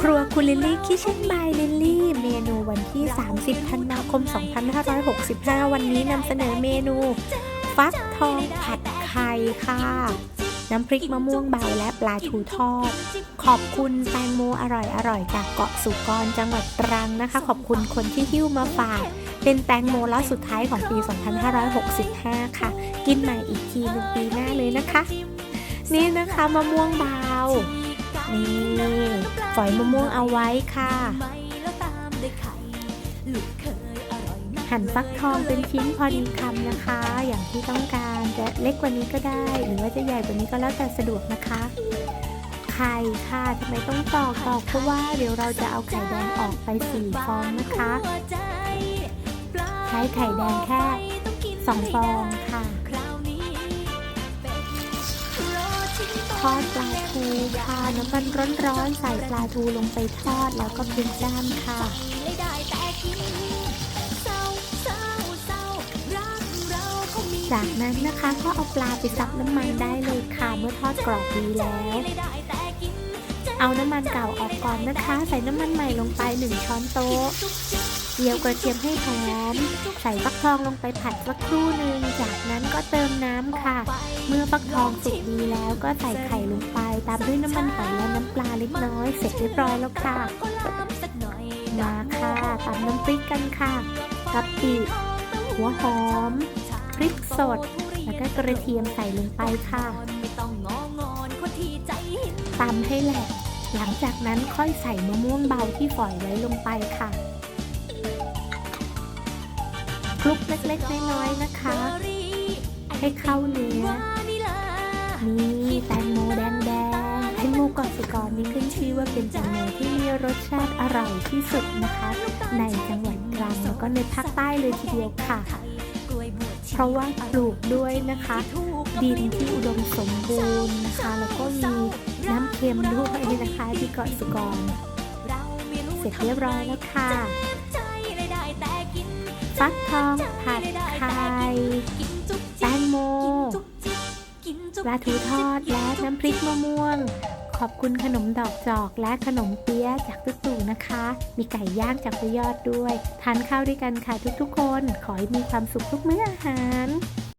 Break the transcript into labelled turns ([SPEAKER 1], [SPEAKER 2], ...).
[SPEAKER 1] ครัวคุณลิลลี่คิเช่นบายลิลลี่ เมนูวันที่ 30 ธันวาคม 2565 วันนี้นำเสนอเมนู ฟักทองผัดไข่ค่ะ น้ำพริกมะม่วงเบาและปลาทูทอด ขอบคุณแตงโมอร่อยอร่อยๆจากเกาะสุกรจังหวัดตรังนะคะ ขอบคุณคนที่หิ้วมาฝาก เป็นแตงโมล็อตสุดท้ายของปี 2565 ค่ะ กินใหม่อีกทีหนึ่งปีหน้าเลยนะคะ นี่นะคะมะม่วงเบานี่ ฝอยมะม่วงเอาไว้ค่ะ หั่นฟักทองเป็นชิ้นพอดีคำนะคะ อย่างที่ต้องการจะเล็กกว่านี้ก็ได้ หรือว่าจะใหญ่กว่านี้ก็แล้วแต่สะดวกนะคะ ไข่ค่ะทำไมต้องตอกตอกเพราะว่าเดี๋ยวเราจะเอาไข่แดงออกไปสี่ฟองนะคะ ใช้ไข่แดงแค่สองฟองค่ะ อดปลาทูค่ะน้ำมันร้อนๆใส่ปลาทูลงไปทอดแล้วก็พลิกด้านค่ะจากนั้นนะคะก็เอาปลาไปซับน้ำมันได้เลยค่ะเมื่อทอดกรอบดีแล้ว เอาน้ำมันเก่าออกก่อนนะคะ ใส่น้ำมันใหม่ลงไป 1 ช้อนโต๊ะ เจียวกระเทียมให้หอม ใส่ฟักทองลงไปผัดสักครู่หนึ่ง จากนั้นก็เติมน้ำค่ะ เมื่อฟักทองสุกดีแล้วก็ใส่ไข่ลงไป ตามด้วยน้ำมันหอยและน้ำปลาเล็กน้อย เสร็จเรียบร้อยแล้วค่ะ มาค่ะตำน้ำพริกกันค่ะกะปิหัวหอม พริกสด แล้วก็กระเทียมใส่ลงไปค่ะตำให้แหลกหลังจากนั้นค่อยใส่มะม่วงเบาที่ฝอยไว้ลงไปค่ะ ลุกเล็กๆน้อยๆนะคะ ให้เข้าเนื้อนี่แตงโมแดงแดงๆแตงโมกอสุกรนี่ขึ้นชื่อว่าเป็นแตงโมที่มีรสชาติอร่อยที่สุดนะคะ ในจังหวัดตรังแล้วก็ในภาคใต้เลยทีเดียวค่ะ เพราะว่าปลูกด้วยนะคะ ดินที่อุดมสมบูรณ์นะคะ แล้วก็มีน้ำเค็มด้วยนะคะที่เกาะสุกร เสร็จเรียบร้อยแล้วค่ะ ฟักทองผัดไข่แตงโมปลาทูทอดและน้ำพริกมะม่วง ขอบคุณขนมดอกจอกและขนมเปี๊ยะจากตุ๊ตู่นะคะ มีไก่ย่างจากพยอดด้วย ทานข้าวด้วยกันค่ะทุกๆคน ขอให้มีความสุขทุกมื้ออาหาร